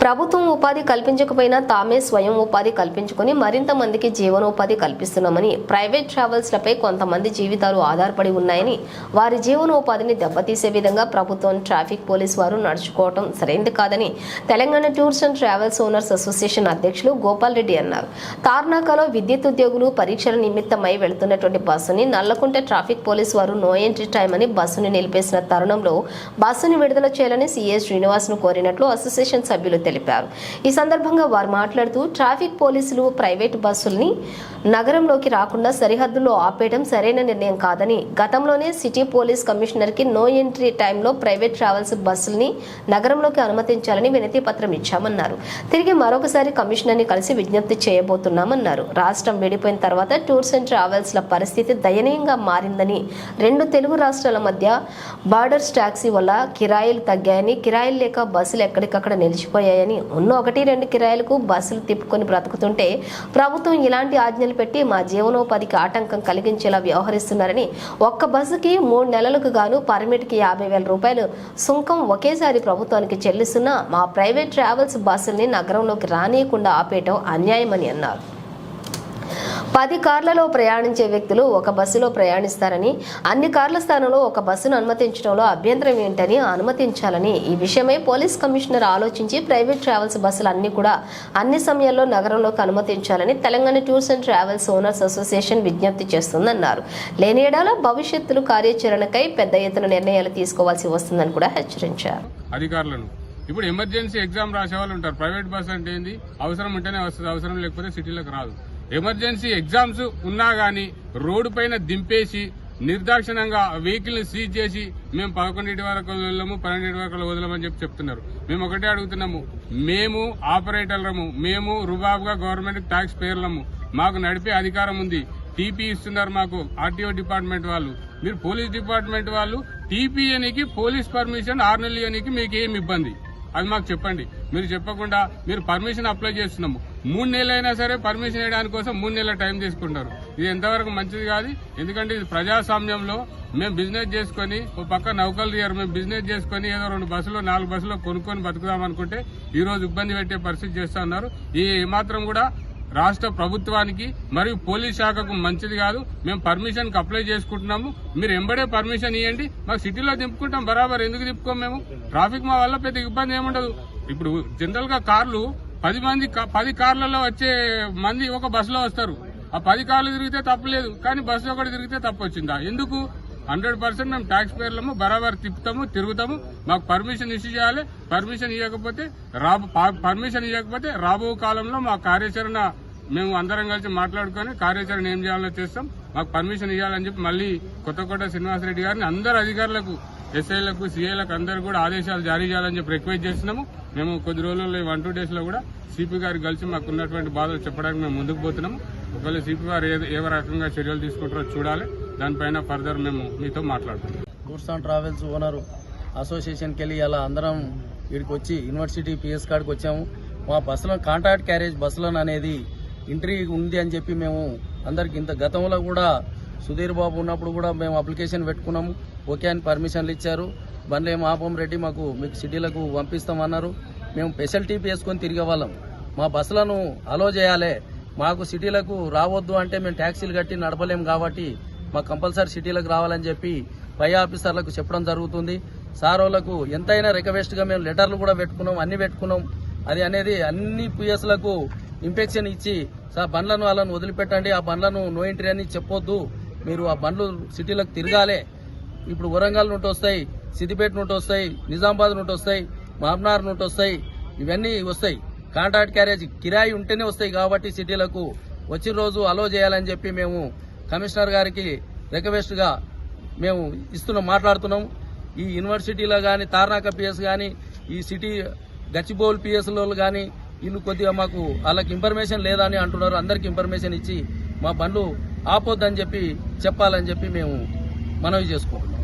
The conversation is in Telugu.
ప్రభుత్వం ఉపాధి కల్పించకపోయినా తామే స్వయం ఉపాధి కల్పించుకొని మరింత మందికి జీవనోపాధి కల్పిస్తున్నామని ప్రైవేట్ ట్రావెల్స్లపై కొంతమంది జీవితాలు ఆధారపడి ఉన్నాయని వారి జీవనోపాధిని దెబ్బతీసే విధంగా ప్రభుత్వం ట్రాఫిక్ పోలీస్ వారు నడుచుకోవడం సరైంది కాదని Telangana tours and travels owners association అధ్యక్షులు గోపాల్ రెడ్డి అన్నారు. తార్నాకలో విద్యుత్ ఉద్యోగులు పరీక్షల నిమిత్తమై వెళుతున్నటువంటి బస్సుని నల్లకుంట ట్రాఫిక్ పోలీస్ వారు నో ఎంట్రీ టైం అని బస్సుని నిలిపేసిన తరుణంలో బస్సును విడుదల చేయాలని సీఎస్ శ్రీనివాస్ను కోరినట్లు అసోసియేషన్ సభ్యులు తెలిపారు. ఈ సందర్భంగా వారు మాట్లాడుతూ ట్రాఫిక్ పోలీసులు ప్రైవేట్ బస్సుల్ని నగరంలోకి రాకుండా సరిహద్దులో ఆపేయడం సరైన నిర్ణయం కాదని గతంలోనే సిటీ పోలీస్ కమిషనర్కి నో ఎంట్రీ టైంలో ప్రైవేట్ ట్రావెల్స్ బస్సుల్ని నగరంలోకి అనుమతించాలని వినతి పత్రం ఇచ్చామన్నారు. తిరిగి మరొకసారి కమిషనర్ని కలిసి విజ్ఞప్తి చేయబోతున్నామన్నారు. రాష్ట్రం విడిపోయిన తర్వాత టూర్స్ అండ్ ట్రావెల్స్ ల పరిస్థితి దయనీయంగా మారిందని రెండు తెలుగు రాష్ట్రాల మధ్య బార్డర్స్ టాక్సీ వల్ల కిరాయిలు తగ్గాయని కిరాయిలు లేక బస్సులు ఎక్కడికక్కడ నిలిచిపోయాయని ఉన్న ఒకటి రెండు కిరాయిలకు బస్సులు తిప్పుకొని బ్రతుకుతుంటే ప్రభుత్వం ఇలాంటి ఆజ్ఞలు పెట్టి మా జీవనోపాధికి ఆటంకం కలిగించేలా వ్యవహరిస్తున్నారని ఒక్క బస్సుకి మూడు నెలలకు గాను పర్మిట్కి యాభై వేల రూపాయలు సుంకం ఒకేసారి ప్రభుత్వానికి చెల్లిస్తున్నా మా ప్రైవేట్ ట్రావెల్స్ బస్సుల్ని నగరంలోకి రానియకుండా ఆపేయటం అన్యాయమని అన్నారు. పది కార్లలో ప్రయాణించే వ్యక్తులు ఒక బస్సులో ప్రయాణిస్తారని అన్ని కార్ల స్థానంలో ఒక బస్సును అనుమతించడంలో అభ్యంతరం ఏంటని అనుమతించాలని. ఈ విషయమై పోలీస్ కమిషనర్ ఆలోచించి ప్రైవేట్ ట్రావెల్స్ బస్సులు అన్ని కూడా అన్ని సమయాల్లో నగరంలోకి అనుమతించాలని Telangana tours and travels owners association విజ్ఞప్తి చేస్తుందన్నారు. లేని ఏడాల భవిష్యత్తులో కార్యాచరణకై పెద్ద ఎత్తున నిర్ణయాలు తీసుకోవాల్సి వస్తుందని కూడా హెచ్చరించారు. అధికారులను. ఇప్పుడు ఎమర్జెన్సీ ఎగ్జామ్ రాసే వాళ్ళు ఉంటారు. ప్రైవేట్ బస్ అంటే ఏంది? అవసరం ఉంటేనే వస్తుంది. అవసరం లేకపోతే సిటీలకు రాదు. ఎమర్జెన్సీ ఎగ్జామ్స్ ఉన్నా గాని రోడ్డు పైన దింపేసి నిర్దాక్షిణంగా వెహికల్ని సీజ్ చేసి మేము పదకొండింటి వరకు వదలము పన్నెండింటి వరకు వదలమని చెప్పి చెప్తున్నారు. మేము ఒకటే అడుగుతున్నాము. మేము ఆపరేటర్లము. మేము రుబాబుగా గవర్నమెంట్ ట్యాక్స్ పేర్లము. మాకు నడిపే అధికారం ఉంది. టీపీ ఇస్తున్నారు మాకు ఆర్టీఓ డిపార్ట్మెంట్ వాళ్ళు. మీరు పోలీస్ డిపార్ట్మెంట్ వాళ్ళు టీపీ అనికి పోలీస్ పర్మిషన్ ఆరు నెలలు మీకు ఏం ఇబ్బంది? అది మాకు చెప్పండి. మీరు చెప్పకుండా మీరు పర్మిషన్ అప్లై చేస్తున్నాము. మూడు నెలలైనా సరే పర్మిషన్ వేయడానికి కోసం మూడు నెలల టైం తీసుకుంటారు. ఇది ఎంతవరకు మంచిది కాదు. ఎందుకంటే ఇది ప్రజాస్వామ్యంలో మేము బిజినెస్ చేసుకొని ఓ పక్క నౌకలు తీయరు మేము బిజినెస్ చేసుకొని ఏదో రెండు బస్సులు నాలుగు బస్సులు కొనుక్కొని బతుకుదాం అనుకుంటే ఈ రోజు ఇబ్బంది పెట్టే పరిస్థితి చేస్తా ఉన్నారు. ఈ మాత్రం కూడా రాష్ట్ర ప్రభుత్వానికి మరియు పోలీస్ శాఖకు మంచిది కాదు. మేము పర్మిషన్కి అప్లై చేసుకుంటున్నాము. మీరు ఎంబడే పర్మిషన్ ఇవ్వండి మాకు సిటీలో దింపుకుంటాం. బరాబర్ ఎందుకు దింపుకోం మేము? ట్రాఫిక్ మా వల్ల పెద్ద ఇబ్బంది ఏముండదు. ఇప్పుడు జనరల్గా కార్లు పది మంది కా- పది కార్లలో వచ్చే మంది ఒక బస్సులో వస్తారు. ఆ పది కార్లు తిరిగితే తప్పలేదు కానీ బస్సు ఒకటి తిరిగితే తప్పు వచ్చిందా? ఎందుకు? హండ్రెడ్ పర్సెంట్ మేము ట్యాక్స్ పేర్లము బరాబర్ తిప్పుతాము తిరుగుతాము. మాకు పర్మిషన్ ఇష్యూ చేయాలి. పర్మిషన్ ఇవ్వకపోతే రాబో పా- పర్మిషన్ ఇవ్వకపోతే రాబో కాలంలో మా కార్యాచరణ మేము అందరం కలిసి మాట్లాడుకొని కార్యాచరణ ఏం చేయాలో చేస్తాం. మాకు పర్మిషన్ ఇవ్వాలని చెప్పి మళ్ళీ కొత్తకోట శ్రీనివాసరెడ్డి గారిని అందరు అధికారులకు ఎస్ఐలకు సీఏలకు అందరు కూడా ఆదేశాలు జారీ చేయాలని చెప్పి రిక్వెస్ట్ చేస్తున్నాము. మేము కొద్ది రోజుల్లో వన్ టూ డేస్లో కూడా సిపి గారికి కలిసి మాకు ఉన్నటువంటి బాధలు చెప్పడానికి మేము ముందుకు పోతున్నాము. ఒకవేళ సిపి గారు ఏ- ఏ రకంగా చర్యలు తీసుకుంటారో చూడాలి. దానిపైన ఫర్దర్ మేము మీతో మాట్లాడుతున్నాం టూర్స్ అండ్ ట్రావెల్స్ ఓనర్ అసోసియేషన్కి వెళ్ళి అలా అందరం ఇక్కడికి వచ్చి యూనివర్సిటీ పిఎస్ కాడికి వచ్చాము. మా బస్సులో కాంట్రాక్ట్ క్యారేజ్ బస్సులను అనేది ఎంట్రీ ఉంది అని చెప్పి మేము అందరికి ఇంత గతంలో కూడా సుధీర్ బాబు ఉన్నప్పుడు కూడా మేము అప్లికేషన్ పెట్టుకున్నాము. ఓకే అని పర్మిషన్లు ఇచ్చారు. బండ్లు మాపం రెడ్డి మాకు మీకు సిటీలకు పంపిస్తామన్నారు. మేము స్పెషల్ టీపీ వేసుకొని తిరిగే వాళ్ళం. మా బస్సులను అలో చేయాలి. మాకు సిటీలకు రావద్దు అంటే మేము ట్యాక్సీలు కట్టి నడపలేం కాబట్టి మాకు కంపల్సరీ సిటీలకు రావాలని చెప్పి పై ఆఫీసర్లకు చెప్పడం జరుగుతుంది. సార్ వాళ్ళకు ఎంతైనా రిక్వెస్ట్గా మేము లెటర్లు కూడా పెట్టుకున్నాం అన్ని పెట్టుకున్నాం. అది అనేది అన్ని పిఎస్లకు ఇన్ఫెక్షన్ ఇచ్చి సార్ బండ్లను వాళ్ళను వదిలిపెట్టండి ఆ బండ్లను నో ఎంట్రీ అని చెప్పొద్దు. మీరు ఆ బండ్లు సిటీలకు తిరగాలి. ఇప్పుడు వరంగల్ నుండి వస్తాయి సిద్దిపేట నుండి వస్తాయి నిజామాబాద్ నుండి వస్తాయి మామ్నార్ నుండి వస్తాయి ఇవన్నీ వస్తాయి. కాంట్రాక్ట్ క్యారేజ్ కిరాయి ఉంటేనే వస్తాయి కాబట్టి సిటీలకు వచ్చిన రోజు అలో చేయాలని చెప్పి మేము కమిషనర్ గారికి రిక్వెస్ట్గా మేము ఇస్తున్నాం మాట్లాడుతున్నాం. ఈ యూనివర్సిటీలో కానీ తార్నాక పిఎస్ కానీ ఈ సిటీ గచ్చిబౌల్ పిఎస్లో కానీ వీళ్ళు కొద్దిగా మాకు వాళ్ళకి ఇన్ఫర్మేషన్ లేదని అంటున్నారు. అందరికి ఇన్ఫర్మేషన్ ఇచ్చి మా బండ్లు ఆపొద్దని చెప్పి చెప్పాలని చెప్పి మేము మనవి చేసుకుంటున్నాం.